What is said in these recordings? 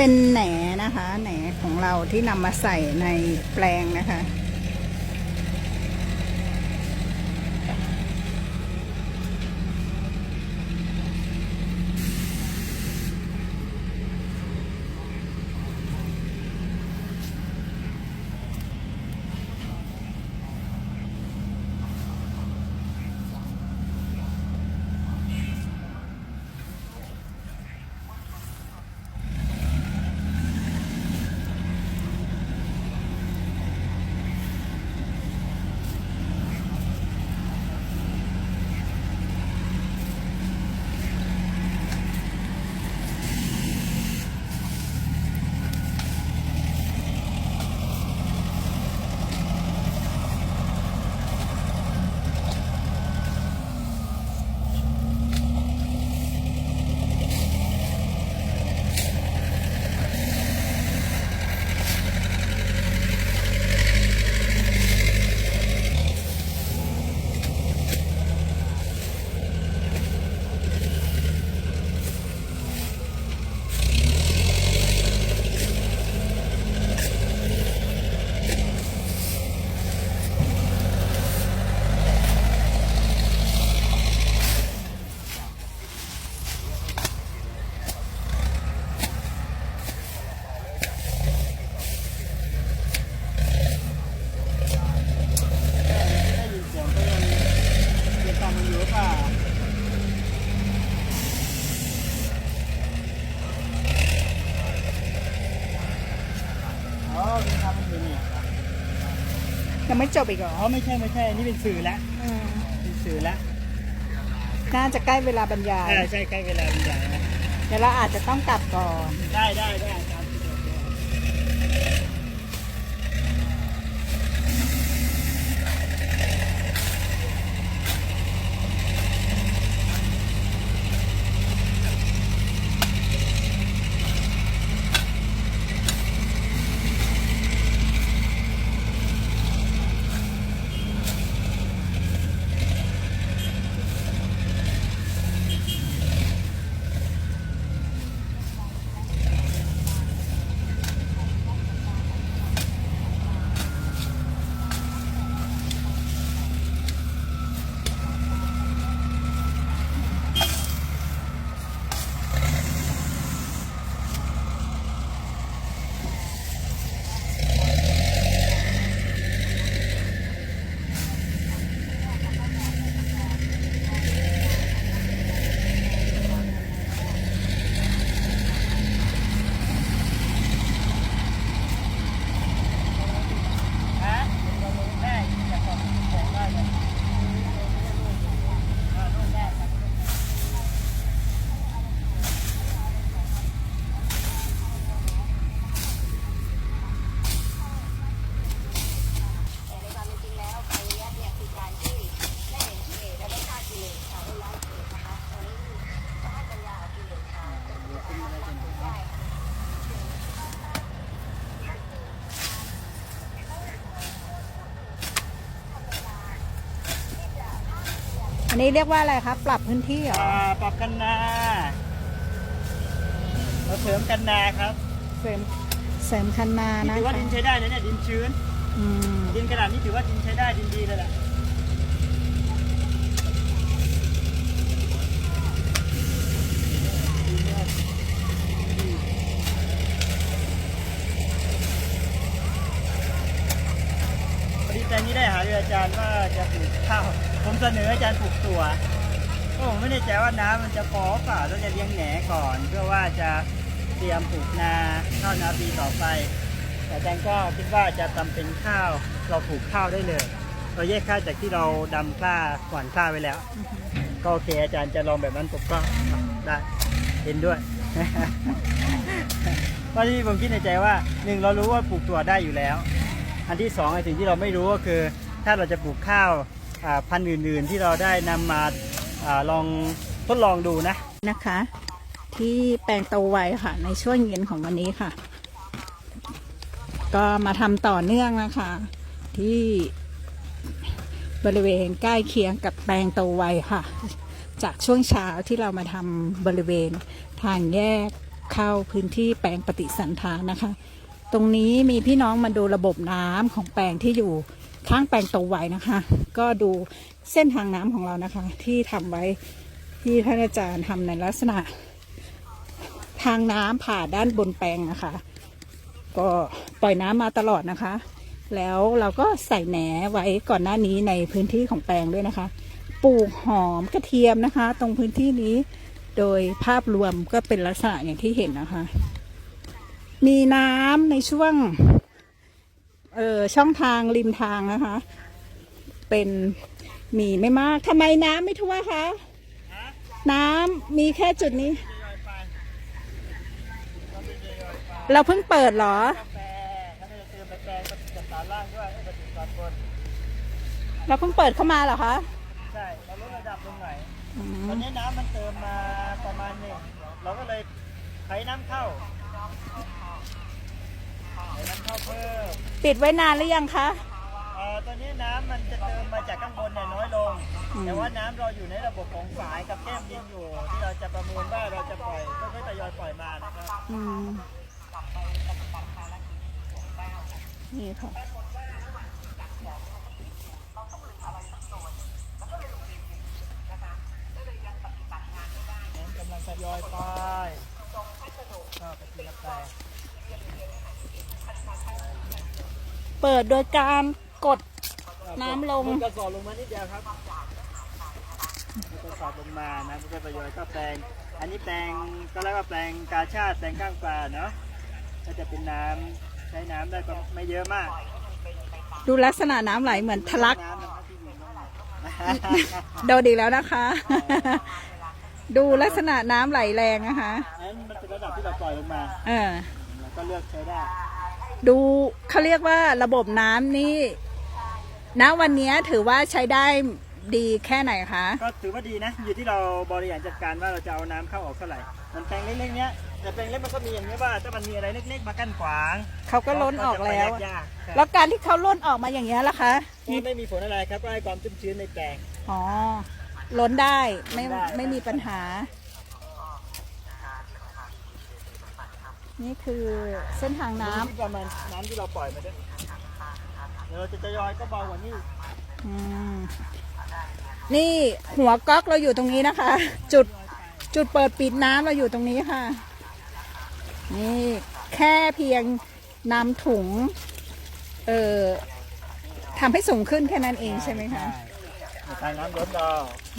เป็นแหนนะคะ แหนของเราที่นำมาใส่ในแปลงนะคะ ได้ยินเสียงก็ยังเสียงตามมันอยู่หรือเปล่าอ๋อเป็นทำมันอยู่นี่ ยังไม่จบอีกเหรออ๋อไม่ใช่ไม่ใช่อันนี่เป็นสื่อละอืมเป็นสื่อละน่าจะใกล้เวลาบรรยาย ใช่ใช่ใกล้เวลาเป็นใหญ่นะเดี๋ยวเราอาจจะต้องกลับก่อน ได้ได้ได้ครับ ฮะได้อยากขอของได้เลยอ่านู่นได้ครับ แต่ในความเป็นจริงแล้วไฟแยกเนี่ยคือการที่ไม่เห็นกิเลสและไม่ฆ่ากิเลสค่ะไม่ละกิเลสนะคะตอนนี้ก็ให้ปัญญากับกิเลสค่ะได้ อั นนี้เรียกว่าอะไรครับ ปรับพื้นที่เหรออ่าปรับกันนาเราเสริมกันนาครับเสริมเสริมคันนานี่นะถือว่าคะดินใช้ได้นะเนี่ยดินชื้น อืมดินขนาดนี้ถือว่าดินใช้ได้ดินดีเลยแหละ ใจนี้ได้หาเรืออาจารย์ว่าจะปลูกข้าว ผมเสนออาจารย์ปลูกตัวก็ผมไม่แน่ใจว่าน้ำมันจะพอเปล่าต้องจะเลี้ยงแหนก่อน เพื่อว่าจะเตรียมปลูกนาข้าวนาปีต่อไป แต่อาจารย์ก็คิดว่าจะทำเป็นข้าวเราปลูกข้าวได้เลยเราแยกข้าวจากที่เราดำกล้าหว่านกล้าไว้แล้ว ก็โอเคอาจารย์จะลองแบบนั้นผมก็ได้เห็นด้วยเพราะที่ผมคิดในใจว่าหนึ่งเรารู้ว่าปลูกถั่วได้อยู่แล้ว อันที่สองไอ้สิ่งที่เราไม่รู้ก็คือ ถ้าเราจะปลูกข้าวพันธุ์อื่น ๆ ที่เราได้นำมาอลองทดลองดูนะนะคะ ที่แปลงโตไวค่ะ ในช่วงเย็นของวันนี้ค่ะ ก็มาทำต่อเนื่องนะคะ ที่บริเวณใกล้เคียงกับแปลงโตไวค่ะ จากช่วงเช้าที่เรามาทำบริเวณทางแยกเข้าพื้นที่แปลงปฏิสันฐานนะคะ ตรงนี้มีพี่น้องมาดูระบบน้ำของแปลงที่อยู่ข้างแปลงโตไว้นะคะ ก็ดูเส้นทางน้ำของเรานะคะ ที่ทำไว้ที่ท่านอาจารย์ทำในลักษณะ ทางน้ำผ่าด้านบนแปลงนะคะ ก็ปล่อยน้ำมาตลอดนะคะ แล้วเราก็ใส่แหนไว้ก่อนหน้านี้ในพื้นที่ของแปลงด้วยนะคะ ปลูกหอมกระเทียมนะคะ ตรงพื้นที่นี้ โดยภาพรวมก็เป็นลักษณะอย่างที่เห็นนะคะ มีน้ำในช่วง เออช่องทางริมทางนะคะ เป็นมีไม่มากทำไมน้ำไม่ทั่วคะน้ำมีแค่จุดนี้ เราเพิ่งเปิดเหรอเราเพิ่งเปิดเข้ามาเหรอคะใช่เราลดระดับลงหน่อยตอนนี้น้ำมันเติมมาประมาณหนึ่งเราก็เลยไถน้ำเข้า เข้าเพิ่มปิดไว้นานหรือยังคะ เอ่อตอนนี้น้ำมันจะเติมมาจากข้างบนเนี่ยน้อยลง อืม แต่ว่าน้ำเราอยู่ในระบบของฝายกับแก้มดินอยู่ ที่เราจะประเมินว่าเราจะปล่อยก็ค่อยๆทยอยปล่อยมานะครับ อืมนี่ค่ะ น้ำกำลังทยอยไปก็ไปทีละแปลง เปิดโดยการกดน้ำลง มันกระสอบลงมานิดเดียวครับมันกระสอบลงมานะมันก็ทยอยก็แปลง อันนี้แปลงก็แล้วก็แปลงกาชาติแปลงข้างปลาเนาะก็จะเป็นน้ำใช้น้ำได้ก็ไม่เยอะมากดูลักษณะน้ำไหลเหมือนทะลัก น้ำนะครับที่อยู่ข้างในโดนอีกแล้วนะคะ ดูลักษณะน้ำไหลแรงนะคะ อันนั้นมันเป็นระดับที่เราปล่อยลงมา เออเราก็เลือกใช้ได้ ดูเขาเรียกว่าระบบน้ำนี่ณวันนี้ถือว่าใช้ได้ดีแค่ไหนคะ ก็ถือว่าดีนะ อยู่ที่เราบริหารจัดการว่าเราจะเอาน้ำเข้าออกเท่าไหร่ มันแปลงเล็กๆเนี้ยแต่แปลงเล็กมันก็มีอย่างนี้ว่าถ้ามันมีอะไรเล็กๆมากั้นขวาง เขาก็ล้นออกแล้วก็จะไปยากๆครับแล้วการที่เขาล้นออกมาอย่างเงี้ยล่ะคะนี่ไม่มีผลอะไรครับก็ให้ความชุ่มชื้นในแปลง อ๋อ ล้นได้ไม่ล้นได้ไม่มีปัญหา นี่คือเส้นทางน้ำที่ประมาณน้ำที่เราปล่อยมาด้วยเดี๋ยวเราจะทยอยก็เบากว่านี้อืมนี่หัวก๊อกเราอยู่ตรงนี้นะคะ จุดจุดเปิดปิดน้ำเราอยู่ตรงนี้ค่ะ นี่แค่เพียงนำถุง เอ่อทำให้สูงขึ้นแค่นั้นเองใช่ไหมคะในทางน้ำล้นดอ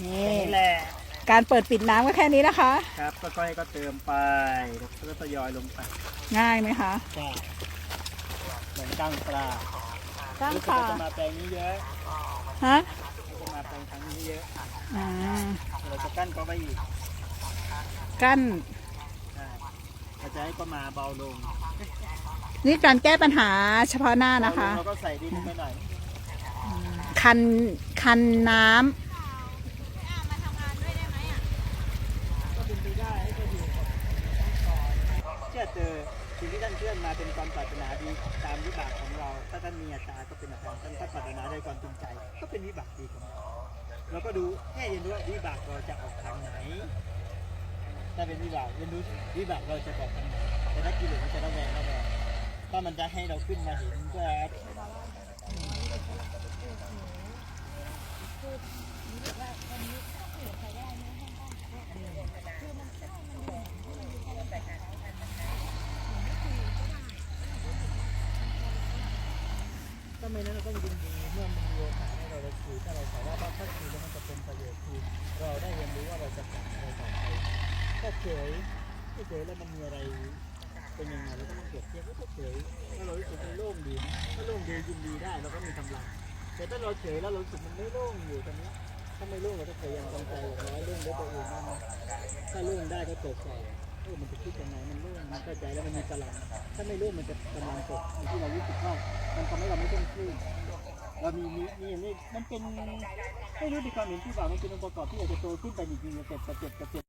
นี่ นี่แหละ การเปิดปิดน้ำก็แค่นี้นะคะ ครับก็ค่อยๆก็เติมไปแล้วก็ทยอยลงไปง่ายไหมคะใช่เหมือนกั้งปลาตั้งรู้สึกค่ะว่าจะมาแปลงนี้เยอะฮะจะมาแปลงทางนี้เยอะอ่าเราจะกั้นก็ไปอีกกั้นใช่เราจะให้ก็มาเบาลงนี่การแก้ปัญหาเฉพาะหน้านะคะเราก็ใส่ดินไปหน่อย คันคันน้ำ ก็เป็นไปได้ให้อยู่กับเชื่อเจอสิ่งที่ท่านเชื่อมาเป็นความปรารถนาดีตามวิบากของเรา ถ้าท่านมีอัตาก็เป็นอัตาท่านถ้าปรารถนาด้วยความจริงใจ ก็เป็นวิบากดีของเราเราก็ดูแค่เรียนรู้ว่าวิบากเราจะออกทางไหน ถ้าเป็นวิบากเรียนรู้วิบากเราจะบอกทางไหนแต่ถ้ากิเลสมันจะระแวงระแวงถ้ามันจะให้เราขึ้นมาเห็นก็ถ้าไม่นั้นเราต้องยินดีเมื่อมันมีโอกาสให้เราได้คุยถ้าเราสามารถว่าถ้าคุยแล้วมันจะเป็นประโยชน์คือเราได้เรียนรู้ว่าเราจะทำอะไรต่อไปก็เฉยก็เฉยแล้วมันมีอะไรเป็นยังไงเราก็มาเปรียบเทียบก็เฉยถ้าเรารู้สึกมันโล่งดีถ้าโล่งดียินดีได้เราก็มีกำลังแต่ถ้าเราเฉยแล้วเรารู้สึกมันไม่โล่งอยู่ตรงนี้ ถ้าไม่ร่วงเราก็พยายามทำใจอย่างน้อยร่วงด้วยตัวเองบ้างนะถ้าร่วงได้ก็ตรวจสอบเออมันจะคิดยังไงมันร่วงมันเข้าใจแล้วมันมีกำลังถ้าไม่ร่วงมันจะกำลังตกอยู่ที่เรารู้สึกว่ามันทำให้เราไม่ต้องขึ้นเรามีมีมีนี่มันเป็นไม่รู้ดีความเห็นที่ว่ามันเป็นองค์ประกอบที่อาจะโตขึ้นไปอีกทีจะเจ็บเจ็บเจ็บ